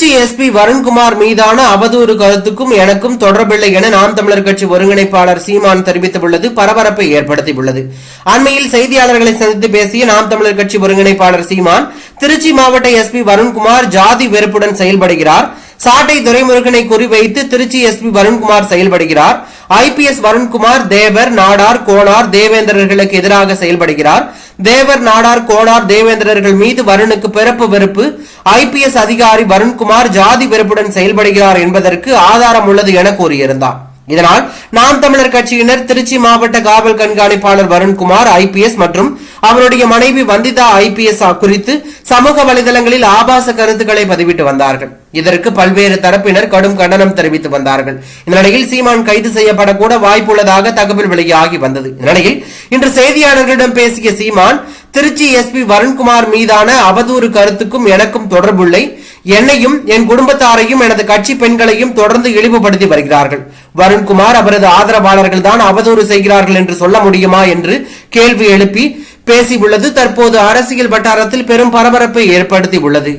Trichy SP Varun Kumar மீதான அவதூறு கருத்துக்கும் எனக்கும் தொடர்பில்லை என நாம் தமிழர் கட்சி ஒருங்கிணைப்பாளர் சீமான் தெரிவித்துள்ளது. பரபரப்பை ஏற்படுத்தியுள்ளது. அண்மையில் செய்தியாளர்களை சந்தித்து பேசிய நாம் தமிழர் கட்சி ஒருங்கிணைப்பாளர் சீமான் திருச்சி மாவட்ட எஸ்பி வருண்குமார் ஜாதி வெறுப்புடன் செயல்படுகிறார். சாட்டை துரைமுருகனை குறிவைத்து திருச்சி எஸ்பி வருண்குமார் செயல்படுகிறார். ஐபிஎஸ் வருண்குமார் தேவர் நாடார் கோனார் தேவேந்திரர்களுக்கு எதிராக செயல்படுகிறார். தேவர் நாடார் கோனார் தேவேந்திரர்கள் மீது வருணுக்கு பிறப்பு வெறுப்பு. ஐபிஎஸ் அதிகாரி வருண்குமார் ஜாதி வெறுப்புடன் செயல்படுகிறார் என்பதற்கு ஆதாரம் உள்ளது என கூறியிருந்தார். இதனால் நாம் தமிழர் கட்சியினர் திருச்சி மாவட்ட காவல் கண்காணிப்பாளர் வருண்குமார் ஐபிஎஸ் மற்றும் அவருடைய மனைவி வந்திதா ஐபிஎஸ் குறித்து சமூக வலைதளங்களில் ஆபாச கருத்துக்களை பதிவிட்டு வந்தார்கள். இதற்கு பல்வேறு தரப்பினர் கடும் கண்டனம் தெரிவித்து வந்தார்கள். இந்நிலையில் சீமான் கைது செய்யப்படக்கூட வாய்ப்புள்ளதாக தகவல் வெளியாகி வந்தது. இந்நிலையில் இன்று செய்தியாளர்களிடம் பேசிய சீமான் திருச்சி எஸ்பி வருண்குமார் மீதான அவதூறு கருத்துக்கும் எனக்கும் தொடர்புள்ளை. என்னையும் என் குடும்பத்தாரையும் எனது கட்சி பெண்களையும் தொடர்ந்து இழிவுபடுத்தி வருகிறார்கள். வருண்குமார் அவரது ஆதரவாளர்கள் தான் அவதூறு செய்கிறார்கள் என்று சொல்ல முடியுமா என்று கேள்வி எழுப்பி பேசியுள்ளது. தற்போது அரசியல் வட்டாரத்தில் பெரும் பரபரப்பை ஏற்படுத்தி உள்ளது